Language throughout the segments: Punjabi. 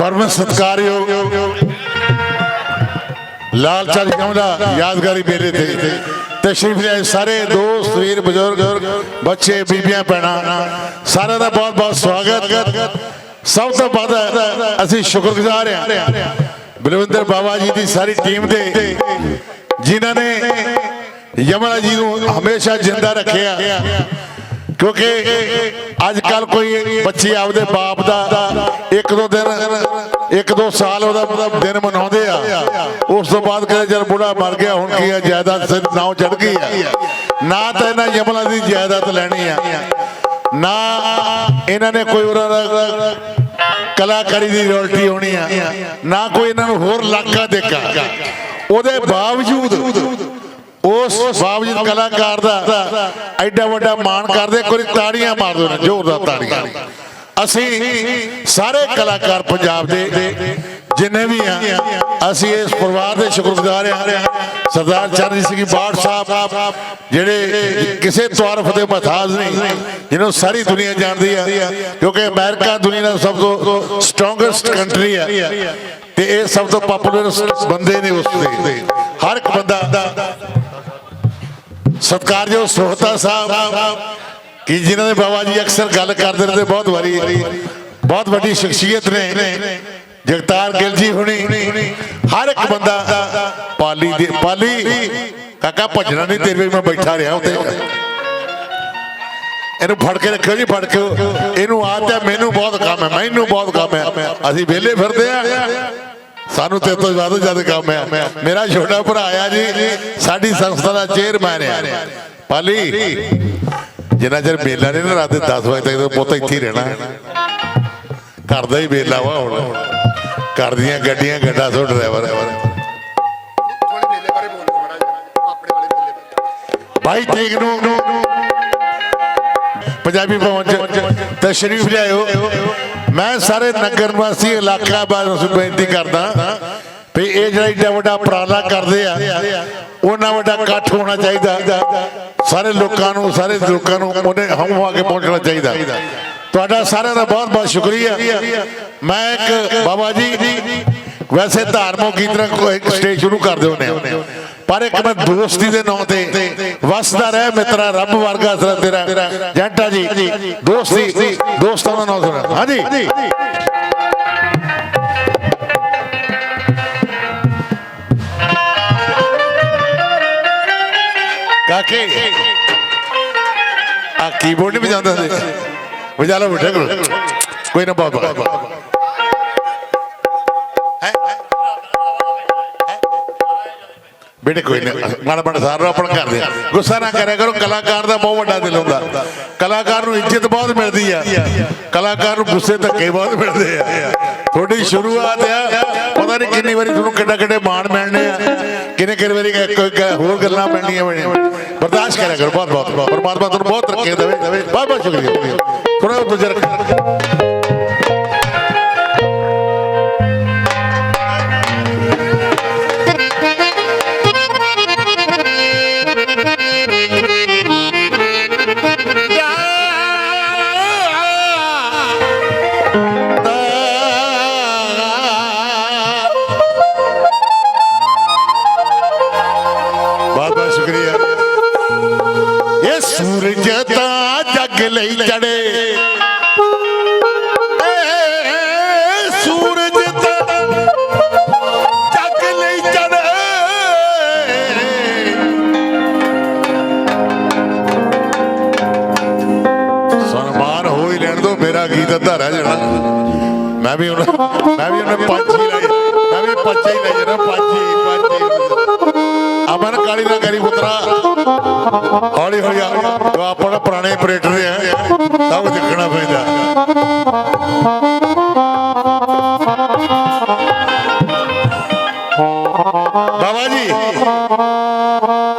ਪਰਮ ਸਤਕਾਰਯੋਗ ਲਾਲ ਚਾਰੀ ਕਮਲਾ, ਯਾਦਗਾਰੀ ਮੇਲੇ ਤੇ ਤਸ਼ਰੀਫ ਲਿਆਏ ਸਾਰੇ ਦੋਸਤ, ਵੀਰ, ਬਜ਼ੁਰਗ, ਬੱਚੇ, ਬੀਬੀਆਂ, ਭੈਣਾਂ, ਸਾਰਿਆਂ ਦਾ ਬਹੁਤ ਬਹੁਤ ਸਵਾਗਤ। ਸਭ ਤੋਂ ਵੱਧ ਅਸੀਂ ਸ਼ੁਕਰਗੁਜ਼ਾਰ ਹਾਂ ਬਲਵਿੰਦਰ ਬਾਬਾ ਜੀ ਦੀ ਸਾਰੀ ਟੀਮ ਦੇ, ਜਿਨ੍ਹਾਂ ਨੇ ਯਮਨਾ ਜੀ ਨੂੰ ਹਮੇਸ਼ਾ ਜਿੰਦਾ ਰੱਖਿਆ। ਕਿਉਂਕਿ ਅੱਜ ਕੱਲ ਕੋਈ ਬੱਚੇ ਆਪਦੇ ਬਾਪ ਦਾ ਇੱਕ ਦੋ ਦਿਨ ਇੱਕ ਦੋ ਸਾਲ ਉਹਦਾ ਦਿਨ ਮਨਾਉਂਦੇ ਆ। ਉਸ ਤੋਂ ਬਾਅਦ ਕਹਿੰਦੇ ਜਦ ਬੁੜਾ ਮਰ ਗਿਆ, ਹੁਣ ਕੀ ਆ, ਜਾਇਦਾਦ ਸਿਰ ਨਾਉ ਚੜ ਗਈ ਆ। ਨਾ ਤਾਂ ਇਹਨਾਂ ਯਮਲਾ ਦੀ ਜਾਇਦਾਦ ਲੈਣੀ ਆ। ਨਾ ਇਹਨਾਂ ਨੇ ਕੋਈ ਉਹਨਾਂ ਦਾ ਕਲਾਕਾਰੀ ਦੀ ਰਾਇਲਟੀ ਹੋਣੀ ਆ। ਨਾ ਕੋਈ ਇਹਨਾਂ ਨੂੰ ਹੋਰ ਲਾਕਾ ਦੇਗਾ ਉਹਦੇ ਬਾਵਜੂਦ ਉਸ ਬਾਵਜੂਦ ਕਲਾਕਾਰ ਦਾ ਐਡਾ ਵੱਡਾ ਮਾਣ ਕਰਦੇ ਕੋਈ ਤਾੜੀਆਂ ਮਾਰ ਦੋ ਨਾ, ਜ਼ੋਰਦਾਰ ਤਾੜੀਆਂ। ਅਸੀਂ ਸਾਰੇ ਕਲਾਕਾਰ ਪੰਜਾਬ ਦੇ ਜਿੰਨੇ ਵੀ ਆ, ਅਸੀਂ ਇਸ ਪਰਿਵਾਰ ਦੇ ਸ਼ੁਕਰਗੁਜ਼ਾਰ ਹਾਂ। ਸਰਦਾਰ ਚਰਨਜੀਤ ਸਿੰਘ ਬਾੜ ਸਾਹਿਬ, ਜਿਹੜੇ ਕਿਸੇ ਤੌਰਫ ਤੇ ਮਹਤਾਜ ਨਹੀਂ, ਜਿਹਨੂੰ ਸਾਰੀ ਦੁਨੀਆ ਜਾਣਦੀ ਆ, ਕਿਉਂਕਿ ਅਮਰੀਕਾ ਦੁਨੀਆ ਦਾ ਸਭ ਤੋਂ ਸਟਰੋਂਗੈਸਟ ਕੰਟਰੀ ਆ। ਤੇ ਇਹ ਸਭ ਤੋਂ ਪਪੂਲਰ ਬੰਦੇ ਨੇ ਉਸ ਦੇ ਹਰ ਇੱਕ ਬੰਦਾ ਸਤਿਕਾਰਯੋਗ ਸੋਹਤਾ ਸਾਹਿਬ, ਕਿ ਜਿਨ੍ਹਾਂ ਦੇ ਬਾਬਾ ਜੀ ਅਕਸਰ ਗੱਲ ਕਰਦੇ ਰਹਿੰਦੇ ਬਹੁਤ ਵਾਰੀ, ਬਹੁਤ ਵੱਡੀ ਸ਼ਖਸੀਅਤ ਨੇ। ਜਗਤਾਰ ਗਿੱਲ ਜੀ ਹੁਣੀ, ਹਰ ਇੱਕ ਬੰਦਾ ਪਾਲੀ ਦੇ ਪਾਲੀ, ਕਾਕਾ ਭੱਜਣਾ ਨਹੀਂ ਤੇਰੇ ਵਿੱਚ ਮੈਂ ਬੈਠਾ ਰਿਹਾ ਉੱਤੇ ਇਹਨੂੰ ਫੜ ਕੇ ਰੱਖਿਓ ਜੀ, ਫੜ ਕੇ। ਇਹਨੂੰ ਆਦਤ ਹੈ, ਮੈਨੂੰ ਬਹੁਤ ਕੰਮ ਹੈ, ਮੈਨੂੰ ਬਹੁਤ ਕੰਮ ਹੈ। ਅਸੀਂ ਵਿਹਲੇ ਫਿਰਦੇ ਆ। ਸਾਨੂੰ ਤੇ ਤੋਂ ਜ਼ਿਆਦਾ ਜ਼ਿਆਦਾ ਕੰਮ ਹੈ ਮੇਰਾ ਛੋਟਾ ਭਰਾ ਆ ਜੀ, ਸਾਡੀ ਸੰਸਥਾ ਦਾ ਚੇਅਰਮੈਨ ਹੈ ਪਾਲੀ, ਜਿੰਨਾ ਚਿਰ ਮੇਲਾ ਨਹੀਂ ਨਾ ਰਾਤ ਦੇ 10 ਵਜੇ ਤੱਕ ਤਾਂ ਪੁੱਤ ਇੱਥੇ ਹੀ ਰਹਿਣਾ। ਘਰ ਦਾ ਹੀ ਮੇਲਾ ਵਾ ਹੁਣ। ਘਰ ਦੀਆਂ ਗੱਡੀਆਂ, ਗੱਡਾ ਸੋ ਡਰਾਈਵਰ ਥੋੜੇ ਮੇਲੇ ਬਾਰੇ ਬੋਲ ਥੋੜਾ ਆਪਣੇ ਵਾਲੇ ਮੇਲੇ ਬਾਰੇ 22 ਤਰੀਕ ਨੂੰ ਪੰਜਾਬੀ ਭਵਨ ਚ ਤਸ਼ਰੀਫ ਲਿਆਇਓ। ਮੈਂ ਸਾਰੇ ਨਗਰ ਨਿਵਾਸੀ ਇਲਾਕਾ ਬਾਰੇ ਉਸ ਬੇਨਤੀ ਕਰਦਾ ਵੀ ਇਹ ਜਿਹੜਾ ਏਡਾ ਵੱਡਾ ਉਪਰਾਲਾ ਕਰਦੇ ਆ, ਉਹਨਾਂ ਵੱਡਾ ਇਕੱਠ ਹੋਣਾ ਚਾਹੀਦਾ। ਸਾਰੇ ਲੋਕਾਂ ਨੂੰ, ਸਾਰੇ ਲੋਕਾਂ ਨੂੰ ਉਹਨੇ ਹਮ ਆ ਕੇ ਪਹੁੰਚਣਾ ਚਾਹੀਦਾ। ਤੁਹਾਡਾ ਸਾਰਿਆਂ ਦਾ ਬਹੁਤ ਬਹੁਤ ਸ਼ੁਕਰੀਆ। ਮੈਂ ਇੱਕ ਬਾਬਾ ਜੀ, ਵੈਸੇ ਧਾਰਮਿਕ ਗੀਤ ਕੋਈ ਸਟੇਜ ਸ਼ੁਰੂ ਕਰ ਦਿਓ ਨੇ। ਪਰ ਇੱਕ ਮੈਂ ਦੋਸਤੀ ਦੇ ਨਾਂ ਤੇ ਵਸਦਾ ਰਹਿ ਮਿੱਤਰਾ, ਰੱਬ ਵਰਗਾ ਸਰਾ ਤੇਰਾ ਜੰਟਾ ਜੀ, ਦੋਸਤੀ, ਦੋਸਤਾਂ ਦਾ ਨਾਮ ਸੁਣਾ ਹਾਂਜੀ। ਕਾਕੇ ਆ ਕੀਬੋਰਡ ਨਹੀਂ ਵਜਾਉਂਦਾ ਵਜਾ ਲਓ ਬੇਟਾ ਕੋਈ ਨਾ, ਬਾਬਾ। ਬੇਟੇ ਕੋਈ ਨਾ ਮਨ ਮਨ ਸਾਰ ਆਪਣ ਕਰਦੇ ਗੁੱਸਾ ਨਾ ਕਰਿਆ ਕਰੋ, ਕਲਾਕਾਰ ਦਾ ਬਹੁਤ ਵੱਡਾ ਦਿਲ ਹੁੰਦਾ। ਕਲਾਕਾਰ ਨੂੰ ਇੱਜ਼ਤ ਬਹੁਤ ਮਿਲਦੀ ਆ। ਕਲਾਕਾਰ ਨੂੰ ਗੁੱਸੇ ਧੱਕੇ ਬਹੁਤ ਮਿਲਦੇ ਆ। ਤੁਹਾਡੀ ਸ਼ੁਰੂਆਤ ਆ। ਪਤਾ ਨਹੀਂ ਕਿੰਨੀ ਵਾਰੀ ਤੁਹਾਨੂੰ ਕਿੱਡਾ ਕਿੱਡੇ ਮਾਣ ਮਿਲਣੇ ਆ। ਕਿੰਨੇ ਕਿੰਨੇ ਵਾਰੀ ਕੋਈ ਗ- ਹੋਰ ਗੱਲਾਂ ਮਿਲਣੀਆਂ ਬਣੀਆਂ ਬਰਦਾਸ਼ਤ ਕਰਿਆ ਕਰੋ ਬਹੁਤ ਬਹੁਤ ਪਰਮਾਤਮਾ ਤੁਹਾਨੂੰ ਬਹੁਤ ਤਰੱਕੀ ਦੇਵੇ। ਬਹੁਤ ਬਹੁਤ ਸ਼ੁਕਰੀਆ ਥੋੜਾ ਬਜ਼ੁਰਗ ਤਾਂ ਲਈ ਚੜੇ। ਸੂਰਜ ਤਾਂ ਜੱਗ ਲਈ ਚੜੇ। ਸਨਮਾਨ ਹੋ ਹੀ ਲੈਣ ਦੋ, ਮੇਰਾ ਗੀਤ ਅੱਧਾ ਰਹਿ ਜਾਣਾ। ਮੈਂ ਵੀ ਹੁਣ ਮੈਂ ਵੀ ਉਹਨੇ ਪੰਜ ਹੀ ਲੈ ਮੈਂ ਵੀ ਪੰਜ ਹੀ ਲੈ ਜਾਣਾ, ਪੰਜ ਹੌਲੀ ਹੌਲੀ ਆ ਆਪਣਾ ਪੁਰਾਣੇ ਆਪਰੇਟਰ ਆ। ਸਭ ਦੇਖਣਾ ਪੈਂਦਾ। ਬਾਬਾ ਜੀ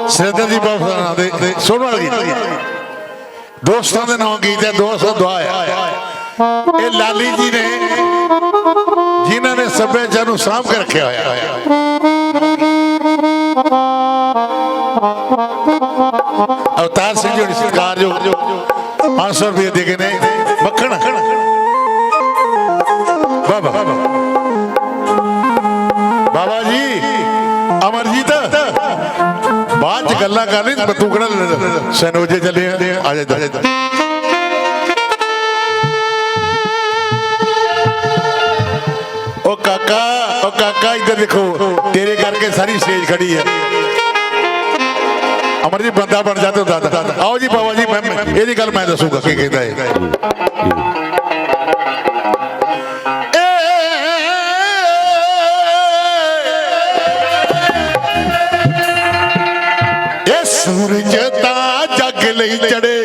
ਸਿਰਦਰ ਦੀ ਬਾਬਾ ਦੇ ਦੇ ਵਾਲੀ ਦੋਸਤਾਂ ਦੇ ਨਾਮ ਗੀਤ ਹੈ, ਦੋਸਤ ਦੁਆ ਹੈ। ਇਹ ਲਾਲੀ ਜੀ ਨੇ, ਜਿਨ੍ਹਾਂ ਨੇ ਸੱਭਿਆਚਾਰ ਨੂੰ ਸਾਂਭ ਕੇ ਰੱਖਿਆ ਹੋਇਆ ਹੈ। ਅਵਤਾਰ ਸਿੰਘ ਜੀ ਸਰਕਾਰ ਜੋ 500 ਰੁਪਏ ਦੇ ਕੇ ਨੇ, ਮੱਖਣ। ਬਾਬਾ ਜੀ, ਅਮਰਜੀਤ, ਬਾਅਦ ਚ ਗੱਲਾਂ ਕਰ ਤੂੰ ਕਿਹੜਾ ਸਨੋਜੇ ਚੱਲੇ ਆ ਜਾ ਜਾ। ਉਹ ਕਾਕਾ ਉਹ ਕਾਕਾ, ਇੱਧਰ ਦੇਖੋ, ਤੇਰੇ ਕਰਕੇ ਸਾਰੀ ਸਟੇਜ ਖੜੀ ਹੈ। ਅਮਰ ਜੀ, ਬੰਦਾ ਬਣ ਜਾ ਤੂੰ ਦਾਦਾ ਆਓ ਜੀ ਬਾਬਾ ਜੀ, ਮੈਂ ਇਹਦੀ ਗੱਲ ਮੈਂ ਦੱਸੂਗਾ ਕੀ ਕਹਿੰਦਾ ਹੈ ਇਹ ਸੂਰਜ ਤਾਂ ਜੱਗ ਲਈ ਚੜੇ।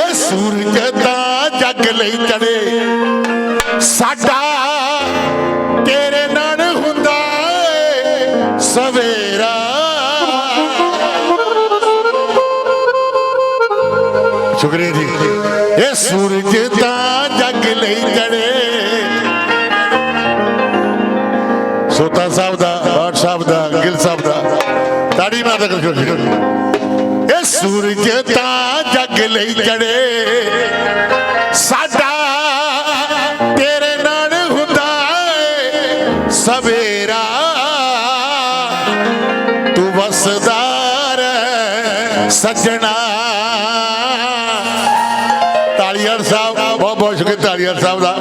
ਇਹ ਸੂਰਜ ਤਾਂ ਜੱਗ ਲਈ ਚੜੇ। ਸਾਡਾ ਤੇਰੇ ਨਾਲ ਹੁੰਦਾ ਏ। ਸ਼ੁਕਰੀਆ ਜੀ। ਇਹ ਸੂਰਜ ਤਾਂ ਜੱਗ ਲਈ ਚੜੇ। ਸੋਤਾ ਸਾਹਿਬ ਦਾ ਬਾਟ ਸਾਹਿਬ ਦਾ, ਗਿਲ ਸਾਹਿਬ ਦਾ। ਤਾੜੀ ਮਾਰ ਦਾ ਇਹ ਸੂਰਜ ਤਾਂ ਜੱਗ ਲਈ ਚੜੇ। ਸਾਡਾ ਤੇਰੇ ਨਾਲ ਹੁੰਦਾ ਏ। ਸਵੇਰਾ ਤੂੰ ਵਸਦਾ ਸੱਜਣਾ ਤਾਲੀਆਰ ਸਾਹਿਬ, ਬਹੁਤ ਬਹੁਤ ਸ਼ੁਕਰ ਤਾਲੀਆਰ ਸਾਹਿਬ ਦਾ।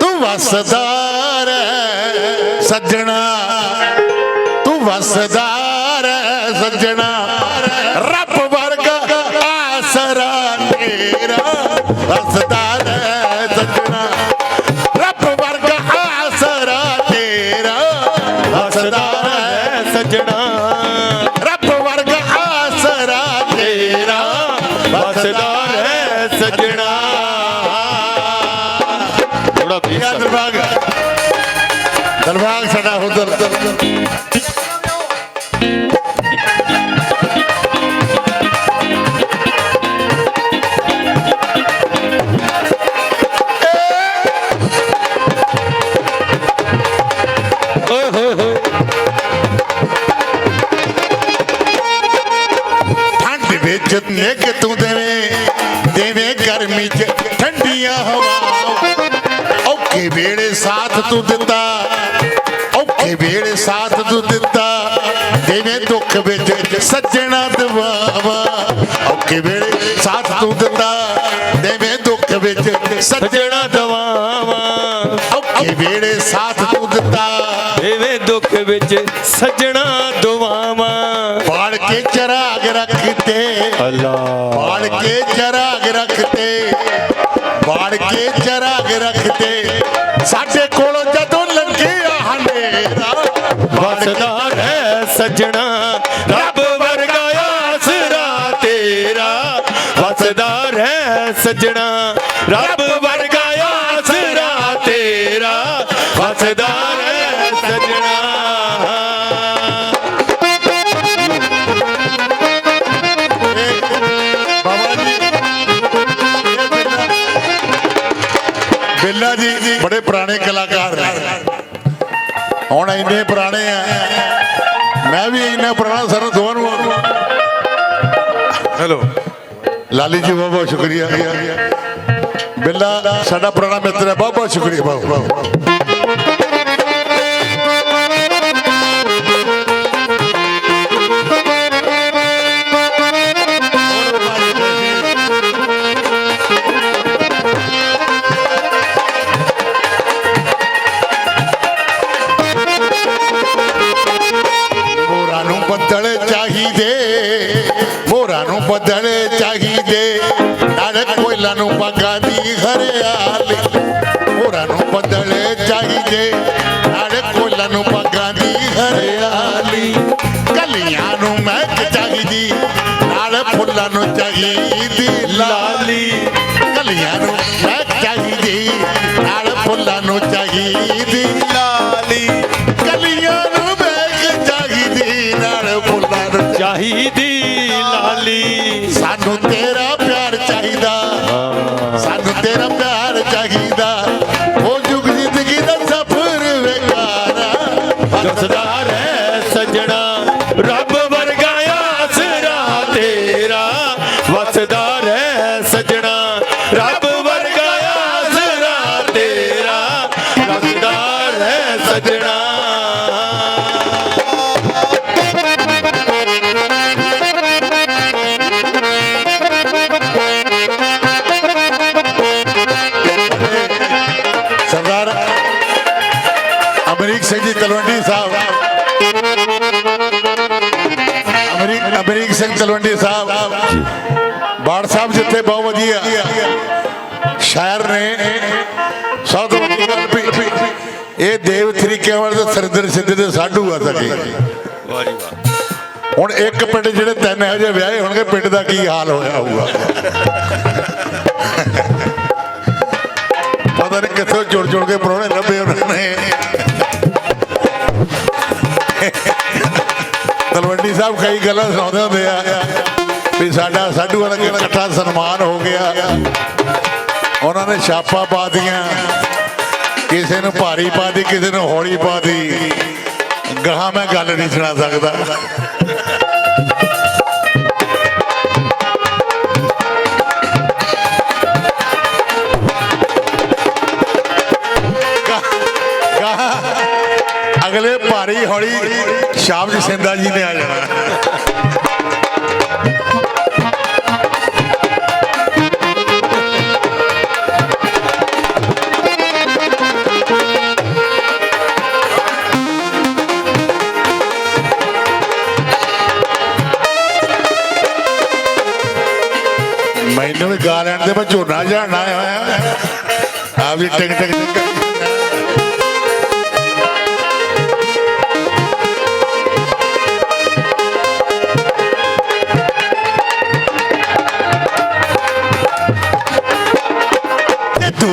ਤੂੰ ਵਸਦਾ ਰਹਿ ਸੱਜਣਾ, ਤੂੰ ਵਸਦਾ ਰਹਿ ਸੱਜਣਾ। ਰੱਬ ਵਰਗਾ ਆਸਰਾ ਤੇਰਾ ਵਸਦਾ ਰਹਿ ਯਾ ਬੇਸ ਦਰਬਾਗ ਦਰਬਾਗ ਸਾਡਾ ਉਧਰ ਓਏ ਹੋਏ ਠੰਡ ਵਿੱਚ ਨਿੱਘ ਤੂੰ ਦੇਵੇਂ ਦੇਵੇਂ ਗਰਮੀ ਚ ਵੇਲੇ ਸਾਥ ਤੂੰ ਦਿੱਤਾ। ਔਖੇ ਵੇਲੇ ਸਾਥ ਤੂੰ ਦਿੱਤਾ। ਦੇਵੇਂ ਦੁੱਖ ਵਿੱਚ ਸੱਜਣਾ ਦਵਾਵਾ ਔਖੇ ਵੇਲੇ ਸਾਥ ਤੂੰ ਦਿੱਤਾ। ਦੇਵੇਂ ਦੁੱਖ ਵਿੱਚ ਸੱਜਣਾ ਦਵਾਵਾਂ ਔਖੇ ਵੇਲੇ ਸਾਥ ਤੂੰ ਦਿੱਤਾ। ਐਵੇਂ ਦੁੱਖ ਵਿੱਚ ਸੱਜਣਾ ਦੁਆਵਾਂ ਬਾੜ ਕੇ ਚਰਾਗ ਰੱਖਤੇ। ਅੱਲਾ। ਬਾੜ ਕੇ ਚਰਾਗ ਰੱਖਤੇ। ਬਾੜ ਕੇ ਚਰਾਗ ਰੱਖਤੇ ਸਾਡੇ ਕੋਲੋਂ ਜਦੋਂ ਲੰਘਿਆ ਹਨੇਰਾ ਵਸਦਾ ਰਹਿ ਸੱਜਣਾ ਰੱਬ ਵਰਗਾ ਆਸਰਾ ਤੇਰਾ। ਵਸਦਾ ਰਹਿ ਸੱਜਣਾ ਰੱਬ ਵਰਗਾ ਆਸਰਾ। ਤੇਰਾ। ਵਸਦਾ ਜੀ ਬੜੇ ਪੁਰਾਣੇ ਕਲਾਕਾਰ ਨੇ। ਹੁਣ ਇੰਨੇ ਪੁਰਾਣੇ ਆ। ਮੈਂ ਵੀ ਇੰਨਾ ਪੁਰਾਣਾ ਸਰ ਦੋਵਾਂ ਨੂੰ ਹੈਲੋ। ਲਾਲੀ ਜੀ ਬਹੁਤ ਬਹੁਤ ਸ਼ੁਕਰੀਆ। ਬਿੱਲਾ ਸਾਡਾ ਪੁਰਾਣਾ ਮਿੱਤਰ ਹੈ। ਬਹੁਤ ਬਹੁਤ ਸ਼ੁਕਰੀਆ ਬਹੁਤ ਬਹੁਤ ਨੂੰ ਬੱਦਲ ਚਾਹੀਦੇ। ਨਾਲ ਕੋਇਲਾਂ ਨੂੰ ਪੱਗਾਂ ਦੀ ਹਰਿਆਲੀ। ਮੋਰਾਂ ਨੂੰ ਬੱਦਲ ਚਾਹੀਦੇ। ਨਾਲ ਕੋਇਲਾਂ ਨੂੰ ਪੱਗਾਂ ਦੀ ਹਰਿਆਲੀ। ਕਲੀਆਂ ਨੂੰ ਮਹਿਕ ਚਾਹੀਦੀ। ਨਾਲੇ ਫੁੱਲਾਂ ਨੂੰ ਚਾਹੀਦੀ ਲਾਲੀ। ਕਲੀਆਂ ਨੂੰ ਮਹਿਕ ਚਾਹੀਦੀ। ਨਾਲ ਫੁੱਲਾਂ ਨੂੰ ਚਾਹੀਦੀ ਤਲਵੰਡੀ ਸਾਹਿਬ। ਅਮਰੀਕ ਅਮਰੀਕ ਸਿੰਘ ਤਲਵੰਡੀ ਸਾਹਿਬ। ਬਾੜ ਸਾਹਿਬ ਜਿੱਥੇ ਬਹੁਤ ਵਧੀਆ। ਸ਼ਾਇਰ ਨੇ ਸਭ ਤੋਂ ਇਹ ਦੇਵ ਤਰੀਕਿਆਂ ਵਾਲੇ ਤੇ ਸਰਦਰ ਸਿੱਧ ਦੇ ਸਾਧੂ ਆ ਸਕੇ। ਵਾਹ ਵਾਹ ਹੁਣ ਇੱਕ ਪਿੰਡ ਜਿਹੜੇ ਤਿੰਨ ਇਹੋ ਜਿਹੇ ਵਿਆਹੇ ਹੋਣਗੇ, ਪਿੰਡ ਦਾ ਕੀ ਹਾਲ ਹੋਇਆ ਹੋਊਗਾ? ਪਤਾ ਨਹੀਂ ਕਿੱਥੋਂ ਜੁੜ ਜੁੜ ਕੇ ਪਰੋਣੇ ਲੱਭੇ ਉਹਨਾਂ ਨੇ। ਤਲਵੰਡੀ ਸਾਹਿਬ ਕਈ ਗੱਲਾਂ ਸੁਣਾਉਂਦੇ ਹੁੰਦੇ ਆ। ਵੀ ਸਾਡਾ ਸਾਧੂਆਂ ਦਾ ਇਕੱਠਾ ਸਨਮਾਨ ਹੋ ਗਿਆ। ਉਹਨਾਂ ਨੇ ਛਾਪਾ ਪਾ ਦੀਆਂ ਕਿਸੇ ਨੂੰ ਭਾਰੀ ਪਾ ਦੀ ਕਿਸੇ ਨੂੰ ਹੌਲੀ ਪਾ ਦੀ ਗਾਹਾਂ ਮੈਂ ਗੱਲ ਨਹੀਂ ਸੁਣਾ ਸਕਦਾ। ਸ਼ਾਮ ਸਿੰਦਾ ਜੀ ਨੇ ਆ ਜਾਣਾ। ਮੈਨੂੰ ਵੀ ਗਾ ਲੈਣ ਦੇ, ਮੈਂ ਝੋਨਾ ਝਾੜਨਾ ਹੋਇਆ ਆ ਵੀ ਟਿਕ ਟਿਕ ਟਿਕ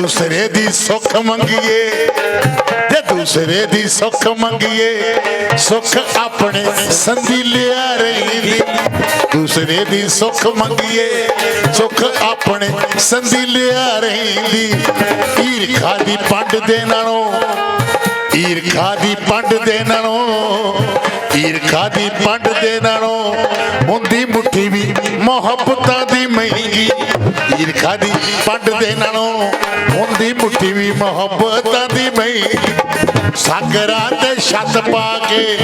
ਦੂਸਰੇ ਦੀ ਸੁੱਖ ਮੰਗੀਏ ਤੇ ਦੂਸਰੇ ਦੀ ਸੁੱਖ ਮੰਗੀਏ ਸੁੱਖ ਆਪਣੇ ਸੰਦੀ ਲਿਆ ਰਹੀ ਦੂਸਰੇ ਦੀ ਸੁੱਖ ਮੰਗੀਏ ਸੁੱਖ ਆਪਣੇ ਸੰਦੀ ਲਿਆ ਰਹੀ ਈਰਖਾ ਦੀ ਪੰਡ ਦੇ ਨਾਲੋਂ ਈਰਖਾ ਦੀ ਪੰਡ ਦੇ ਨਾਲੋਂ ਈਰਖਾ ਦੀ ਪੰਡ ਦੇ ਨਾਲੋਂ ਹੁੰਦੀ ਮੁੱਠੀ ਵੀ ਮੁਹੱਬਤਾਂ ਦੀ ਮਹਿੰਗੀ। ਈਰਖਾ ਦੀ ਪੰਡ ਦੇ ਨਾਲੋਂ ਹੁੰਦੀ ਮੁੱਠੀ ਵੀ ਮੁਹੱਬਤਾਂ ਦੀ ਮਹਿੰਗੀ। ਸਾਗਰਾਂ ਤੇ ਛੱਤ ਪਾ ਕੇ,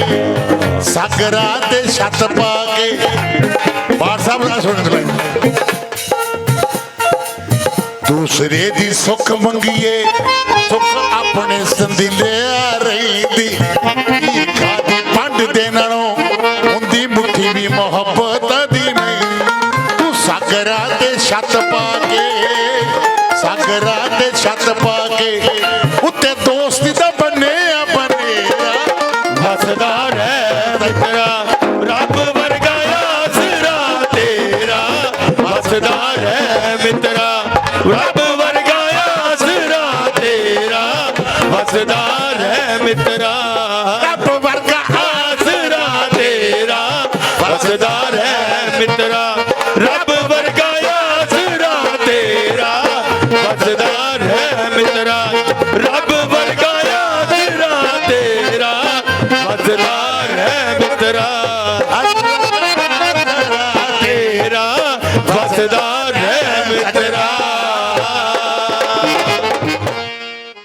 ਸਾਗਰਾ ਤੇ ਛੱਤ ਪਾ ਕੇ। ਬਾਦ ਸਾਹਿਬ ਦਾ ਸੁਣ ਲੈ ਦੂਸਰੇ ਦੀ ਸੁੱਖ ਮੰਗੀਏ, ਸੁੱਖ ਆਪਣੇ ਸੰਦਿਲਿਆ ਰਹਿੰਦੀ। ਮੁਹੱਬਤ ਦੀ ਨਹੀਂ ਤੂੰ ਸਾਗਰਾਂ ਤੇ ਛੱਤ ਪਾ ਕੇ, ਸਾਗਰਾਂ ਤੇ ਛੱਤ ਪਾ ਕੇ, ਉੱਤੇ ਦੋਸਤੀ ਦਾ ਆ ਬੰਨੇਰਾ ਹੱਸਦਾ ਰਹਿ ਮਿੱਤਰਾ ਰੱਬ ਵਰਗਾ ਆਸਰਾ ਤੇਰਾ। ਹੱਸਦਾ ਰਹਿ ਮਿੱਤਰਾ ਰੱਬ